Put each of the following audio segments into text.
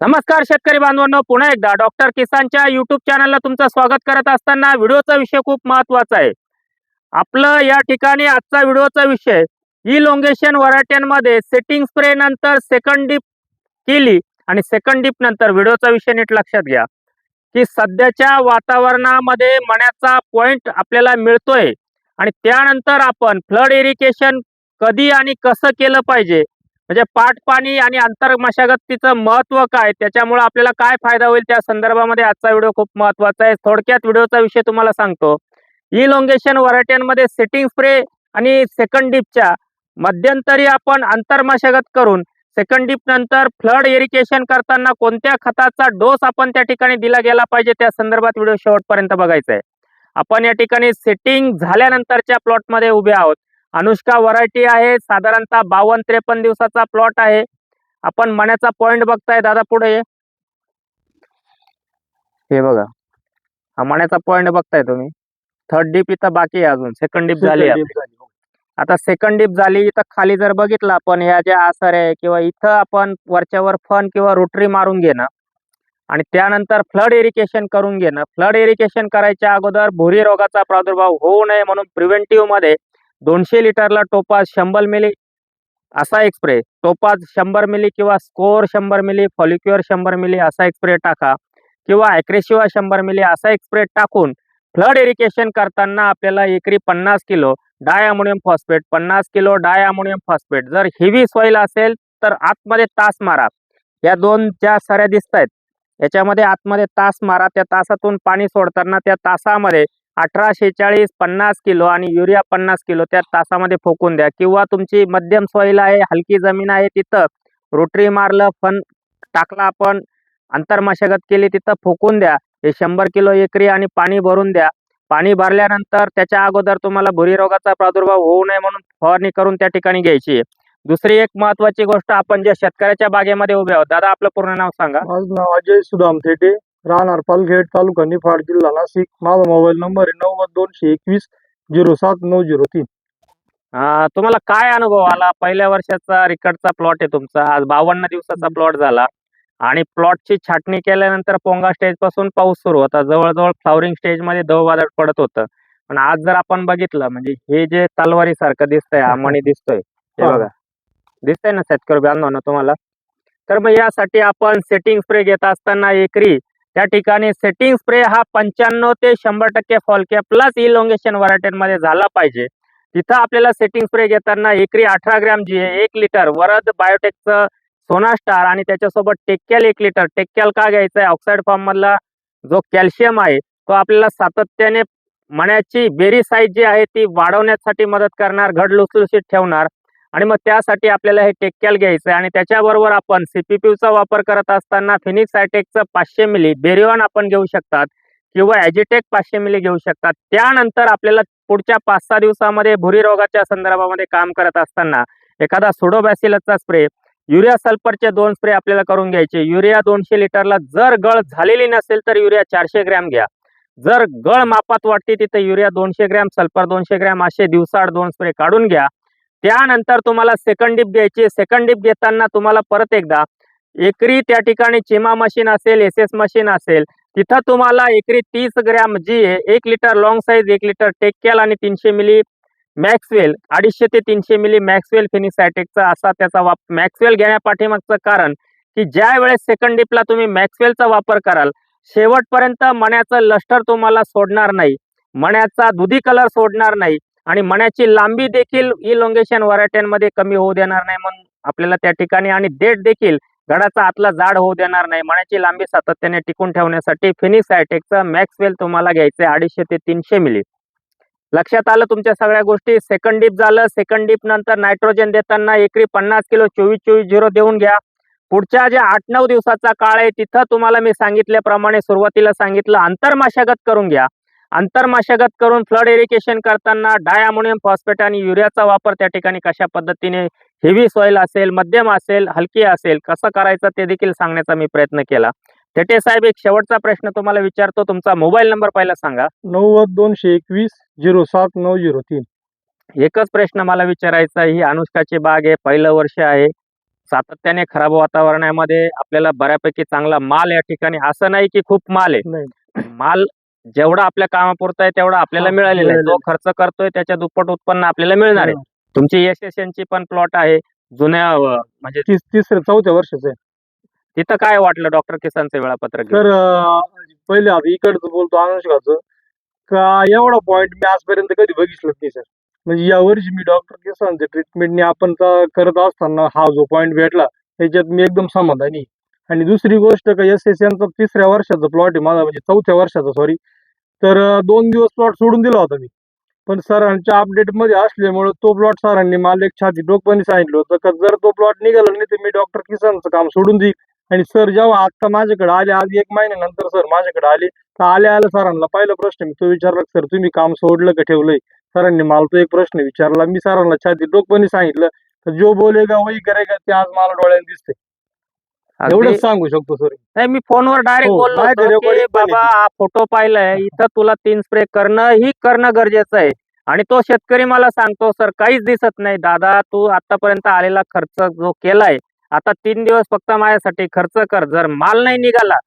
नमस्कार शेतकरी बांधवांनो पुन्हा एकदा डॉक्टर किसानच्या युट्यूब चॅनलला तुमचं स्वागत करत असताना व्हिडिओचा विषय खूप महत्त्वाचा आहे. आपलं या ठिकाणी आजचा व्हिडिओचा विषय इलोंगेशन वराट्यांमध्ये सेटिंग स्प्रे नंतर सेकंड डिप केली आणि सेकंड डिप नंतर व्हिडिओचा विषय नीट लक्षात घ्या. की सध्याच्या वातावरणामध्ये मण्याचा पॉइंट आपल्याला मिळतोय आणि त्यानंतर आपण फ्लड इरिगेशन कधी आणि कसं केलं पाहिजे म्हणजे पाट पाणी आणि आंतर मशागतीचं महत्त्व काय? त्याच्यामुळे आपल्याला काय फायदा होईल? त्या संदर्भामध्ये आजचा व्हिडिओ खूप महत्त्वाचा आहे. थोडक्यात व्हिडिओचा विषय तुम्हाला सांगतो. इलोंगेशन व्हरायट्यांमध्ये सेटिंग स्प्रे आणि सेकंड डिपच्या मध्यंतरी आपण आंतर मशागत करून सेकंड डिप नंतर फ्लड इरिगेशन करताना कोणत्या खताचा डोस आपण त्या ठिकाणी दिला गेला पाहिजे? त्या संदर्भात व्हिडिओ शेवटपर्यंत बघायचा आहे. आपण या ठिकाणी सेटिंग झाल्यानंतरच्या प्लॉटमध्ये उभे आहोत. अनुष्का व्हरायटी आहे साधारणतः बावन्न त्रेपन्न दिवसाचा प्लॉट आहे आपण मण्याचा पॉइंट बघताय दादा पुढे. हे बघा हा मण्याचा पॉइंट बघताय तुम्ही थर्ड डीप इथं बाकी आहे अजून सेकंड डीप झाली आहे. आता सेकंड डीप झाली इथं खाली जर बघितलं आपण ह्या ज्या आसर आहे किंवा इथं आपण वरच्यावर फन किंवा रोटरी मारून घेणं आणि त्यानंतर फ्लड इरिगेशन करून घेणं फ्लड इरिगेशन करायच्या अगोदर भुरी रोगाचा प्रादुर्भाव होऊ नये म्हणून प्रिव्हेंटिव्हमध्ये दोनशे लिटरला टोपाज शंभर मिली असा एक स्प्रे टोपाज शंभर मिली किंवा स्कोर शंभर मिली फॉलिक्युअर शंभर मिली असा एक स्प्रे टाका. किंवा ॲक्रेशिवा शंभर मिली असा एक स्प्रे टाकून फ्लड इरिगेशन करताना आपल्याला एकरी पन्नास किलो डाय अमोनियम फॉस्फेट पन्नास किलो डाय अमोनियम फॉस्फेट जर हेवी सॉईल असेल तर आतमध्ये तास मारा. या दोन ज्या सऱ्या दिसत आहेत याच्यामध्ये आतमध्ये तास मारा. त्या तासातून पाणी सोडताना त्या तासामध्ये अठरा शेचाळीस पन्नास किलो आणि युरिया पन्नास किलो त्या तासामध्ये फोकून द्या. किंवा तुमची मध्यम सॉईल आहे हलकी जमीन आहे तिथं रोटरी मारलं फन टाकला आपण आंतरमशागत केली तिथं फोकून द्या. हे शंभर किलो एकरी आणि पाणी भरून द्या. पाणी भरल्यानंतर त्याच्या अगोदर तुम्हाला भुरी रोगाचा प्रादुर्भाव होऊ नये म्हणून फवारणी करून त्या ठिकाणी घ्यायची दुसरी एक महत्वाची गोष्ट आपण ज्या शेतकऱ्याच्या बागेमध्ये उभे आहोत. दादा आपलं पूर्ण नाव सांगा. माझं नाव अजय सुदाम थेटे. राहणार पालखेड तालुका निफाड जिल्हा नाशिक. माझा मोबाईल नंबर आहे नव्वद दोनशे एकवीस झिरो सात नऊ झिरो तीन. अं, तुम्हाला काय अनुभव आला? पहिल्या वर्षाचा रिकॉर्डचा प्लॉट आहे तुमचा. आज बावन्न दिवसाचा प्लॉट झाला. आणि प्लॉटची छाटणी केल्यानंतर पोंगा स्टेजपासून पाऊस सुरू होता. जवळजवळ फ्लॉवरिंग स्टेजमध्ये दव वादळ पडत होतं. पण आज जर आपण बघितलं म्हणजे हे जे तलवारी सारखं दिसतंय हा मणी दिसतोय. हे हा. बघा. दिसतंय ना शेतकरी बांधवांनो तुम्हाला? तर मग यासाठी आपण सेटिंग स्प्रे घेत असताना एकरी त्या ठिकाणी सेटिंग स्प्रे हा पंच्याण्णव ते शंभर टक्के फॉलक्या प्लस इलोंगेशनमध्ये झाला पाहिजे. तिथं आपल्याला सेटिंग स्प्रे घेताना एकरी अठरा ग्रॅम जी आहे एक लिटर वरद बायोटेकचं सोना स्टार आणि त्याच्यासोबत टेक्कॅल एक लिटर टेक्कॅल का घ्यायचं आहे ऑक्साईड फॉर्म मधला जो कॅल्शियम आहे तो आपल्याला सातत्याने मण्याची बेरी साईज जी आहे ती वाढवण्यासाठी मदत करणार घड लुसलुसीत ठेवणार. आणि मग त्यासाठी आपल्याला हे टेक्कॅल घ्यायचं आहे आणि त्याच्याबरोबर आपण सीपीपीचा वापर करत असताना फिनिक्स आयटेकचं पाचशे मिली बेरिओन आपण घेऊ शकतात किंवा ॲजिटेक पाचशे मिली घेऊ शकतात. त्यानंतर आपल्याला पुढच्या पाच सहा दिवसामध्ये भुरी रोगाच्या संदर्भामध्ये काम करत असताना एखादा सुडोबॅसिलसचा स्प्रे युरिया सल्फरचे दोन स्प्रे आपल्याला करून घ्यायचे. युरिया दोनशे लिटरला जर गळ झालेली नसेल तर युरिया चारशे ग्रॅम घ्या. जर गळ मापात वाटते तिथे युरिया दोनशे ग्रॅम सल्फर दोनशे ग्रॅम असे दिवसाआड दोन स्प्रे काढून घ्या. त्यानंतर तुम्हाला सेकंड डिप घ्यायची सेकंड डिप घेताना तुम्हाला परत एकदा एकरी त्या ठिकाणी चिमा मशीन असेल एस एस मशीन असेल तिथं तुम्हाला एकरी तीस ग्रॅम जी आहे एक लिटर लॉंग साईज एक लिटर टेक्केल आणि तीनशे मिली मॅक्सवेल अडीचशे ते तीनशे मिली मॅक्सवेल फिनिसायटेकचा असा त्याचा वाप मॅक्सवेल घेण्यापाठीमागचं कारण की ज्या वेळेस सेकंड डिपला तुम्ही मॅक्सवेलचा वापर कराल शेवटपर्यंत मण्याचं लष्टर तुम्हाला सोडणार नाही. मण्याचा दुधी कलर सोडणार नाही. आणि मण्याची लांबी देखील इलोंगेशन व्हरायट्यांमध्ये कमी होऊ देणार नाही म्हणून आपल्याला त्या ठिकाणी आणि देठ देखील गडाचा आतला जाड होऊ देणार नाही. मण्याची लांबी सातत्याने टिकून ठेवण्यासाठी फिनिक्स हायटेकचं मॅक्सवेल तुम्हाला घ्यायचं आहे अडीचशे ते तीनशे मिली लक्षात आलं तुमच्या सगळ्या गोष्टी? सेकंड डीप झालं. सेकंड डीप नंतर नायट्रोजन देताना एकरी पन्नास किलो चोवीस चोवीस झिरो देऊन घ्या. पुढच्या ज्या आठ नऊ दिवसाचा काळ आहे तिथं तुम्हाला मी सांगितल्याप्रमाणे सुरुवातीला सांगितलं आंतरमाशागत करून घ्या. आंतरमाशागत करून फ्लड इरिगेशन करताना डाय अमोनियम फॉस्फेट आणि युरियाचा वापर त्या ठिकाणी कशा पद्धतीने हेवी सॉईल असेल मध्यम असेल हलकी असेल कसं करायचं ते देखील सांगण्याचा मी प्रयत्न केला. थेटे साहेब एक शेवटचा प्रश्न तुम्हाला विचारतो. तुमचा मोबाईल नंबर पहिला सांगा. नव्वद दोनशे एकवीस झिरो सात नऊ झिरो तीन. एकच प्रश्न मला विचारायचा. ही अनुष्काची बाग आहे. पहिलं वर्ष आहे. सातत्याने खराब वातावरणामध्ये आपल्याला बऱ्यापैकी चांगला माल या ठिकाणी. असं नाही की खूप माल आहे. माल जेवढा आपल्या कामापुरता आहे तेवढा आपल्याला हा, मिळालेला आहे. जो खर्च करतोय त्याच्या दुप्पट उत्पन्न आपल्याला मिळणार आहे. तुमची एस ची पण प्लॉट आहे. जुन्या म्हणजे तीस तिसऱ्या चौथ्या वर्षाचं. आहे तिथं काय वाटलं डॉक्टर किसानचं वेळापत्रक? तर पहिले आता इकडचं बोलतो अनुष्काचं का एवढा पॉइंट मी आजपर्यंत कधी बघितलंच नाही सर म्हणजे यावर्षी मी डॉक्टर किसानचे ट्रीटमेंटने आपण करत असताना हा जो पॉइंट भेटला त्याच्यात मी एकदम समाधानी. आणि दुसरी गोष्ट का एस एस यांचा तिसऱ्या वर्षाचा प्लॉट आहे माझा म्हणजे चौथ्या वर्षाचा सॉरी तर दोन दिवस प्लॉट सोडून दिला होता मी. पण सरांच्या अपडेटमध्ये असल्यामुळे तो प्लॉट सरांनी मला एक छाती डोकपणे सांगितलं होतं का जर तो प्लॉट निघाला नाही तर मी डॉक्टर किसानचं काम सोडून देईल आणि सर जेव्हा आता माझ्याकडे आले आज एक महिन्यानंतर सर माझ्याकडे आले तर आल्या आल्या सरांना पहिला प्रश्न मी तो विचारला सर तुम्ही काम सोडलं का ठेवलंय? सरांनी मला तो एक प्रश्न विचारला मी सरांना छाती डोकपणी सांगितलं तर जो बोलेगा वही करेगा ते आज मला डोळ्याने दिसते एवढंच सांगू शकतो सर नाही मी फोनवर डायरेक्ट हो, बोललो माझ्या होतो recording की बाबा आहे हा फोटो पाहिलाय इथं तुला तीन स्प्रे करणं ही करणं गरजेचं आहे. आणि तो शेतकरी मला सांगतो सर काहीच दिसत नाही. दादा तू आतापर्यंत आलेला खर्च जो केलाय आता तीन दिवस फक्त माझ्यासाठी खर्च कर. जर माल नाही निघाला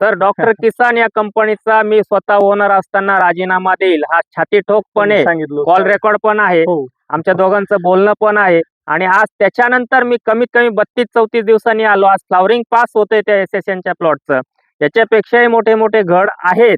तर डॉक्टर किसान या कंपनीचा मी स्वतः ओनर असताना राजीनामा देईल. हा छाती ठोकपणे सांगितलं कॉल रेकॉर्ड पण आहे. हो. आमच्या दोघांचं बोलणं पण आहे. आणि आज त्याच्यानंतर मी कमीत कमी बत्तीस चौतीस दिवसांनी आलो. आज फ्लावरिंग पास होतंय त्या एस एस एनच्या प्लॉटचं. याच्यापेक्षाही मोठे मोठे घड आहेत.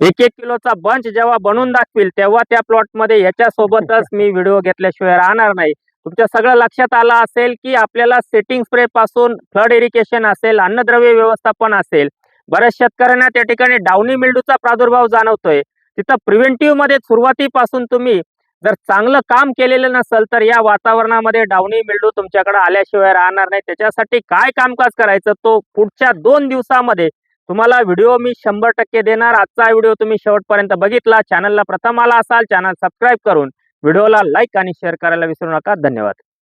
एक एक किलोचा बंच जेव्हा बनवून दाखवील तेव्हा त्या प्लॉटमध्ये याच्यासोबतच मी व्हिडिओ घेतल्याशिवाय राहणार नाही. तुमच्या सगळं लक्षात आलं असेल की आपल्याला सेटिंग स्प्रे पासून फ्लड इरिगेशन असेल अन्नद्रव्य व्यवस्थापन असेल. बऱ्याच शेतकऱ्यांना त्या ठिकाणी डाउनी मिल्डूचा प्रादुर्भाव जाणवतोय. तिथं प्रिव्हेंटिव्हमध्ये सुरुवातीपासून तुम्ही जर चांगलं काम केलेलं नसेल तर या वातावरणामध्ये डाउनी मिल्डू तुमच्याकडे आल्याशिवाय राहणार नाही. त्याच्यासाठी काय कामकाज करायचं? तो पुढच्या दोन दिवसामध्ये तुम्हाला व्हिडिओ मी शंभर टक्के देणार. आजचा व्हिडिओ तुम्ही शेवटपर्यंत बघितला. चॅनलला प्रथम आला असाल चॅनल सबस्क्राईब करून व्हिडिओला लाईक आणि शेअर करायला विसरू नका. धन्यवाद.